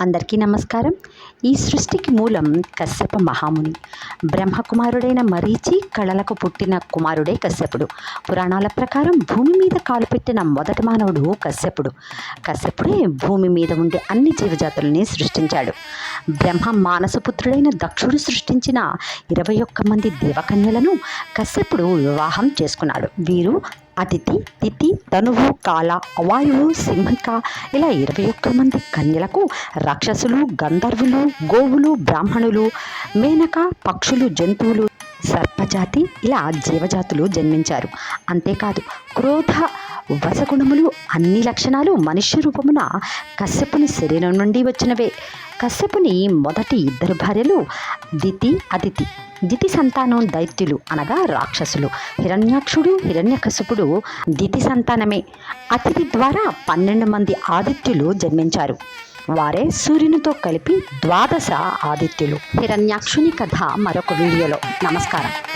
అందరికీ నమస్కారం. ఈ సృష్టికి మూలం కశ్యప మహాముని. బ్రహ్మకుమారుడైన మరీచి కళలకు పుట్టిన కుమారుడే కశ్యపుడు. పురాణాల ప్రకారం భూమి మీద కాలుపెట్టిన మొదటి మానవుడు కశ్యపుడు. కశ్యపుడే భూమి మీద ఉండే అన్ని జీవజాతులని సృష్టించాడు. బ్రహ్మ మానసపుత్రుడైన దక్షుడు సృష్టించిన ఇరవై ఒక్క మంది దేవకన్యలను కశ్యపుడు వివాహం చేసుకున్నాడు. వీరు అతిథి తిథి తనువు కాల అవాయువు సింహిక ఇలా ఇరవై ఒక్క మంది కన్యలకు రాక్షసులు గంధర్వులు గోవులు బ్రాహ్మణులు మేనక పక్షులు జంతువులు సర్పజాతి ఇలా జీవజాతులు జన్మించారు. అంతేకాదు క్రోధ వసగుణములు అన్ని లక్షణాలు మనుష్య రూపమున కశ్యపుని శరీరం నుండి వచ్చినవే. కశ్యపుని మొదటి ఇద్దరు భార్యలు దితి అదితి. దితి సంతానం దైత్యులు అనగా రాక్షసులు. హిరణ్యాక్షుడు హిరణ్యకశపుడు దితి సంతానమే. అతిథి ద్వారా పన్నెండు మంది ఆదిత్యులు జన్మించారు. వారే సూర్యునితో కలిపి ద్వాదశ ఆదిత్యులు. హిరణ్యాక్షుని కథ మరొక వీడియోలో. నమస్కారం.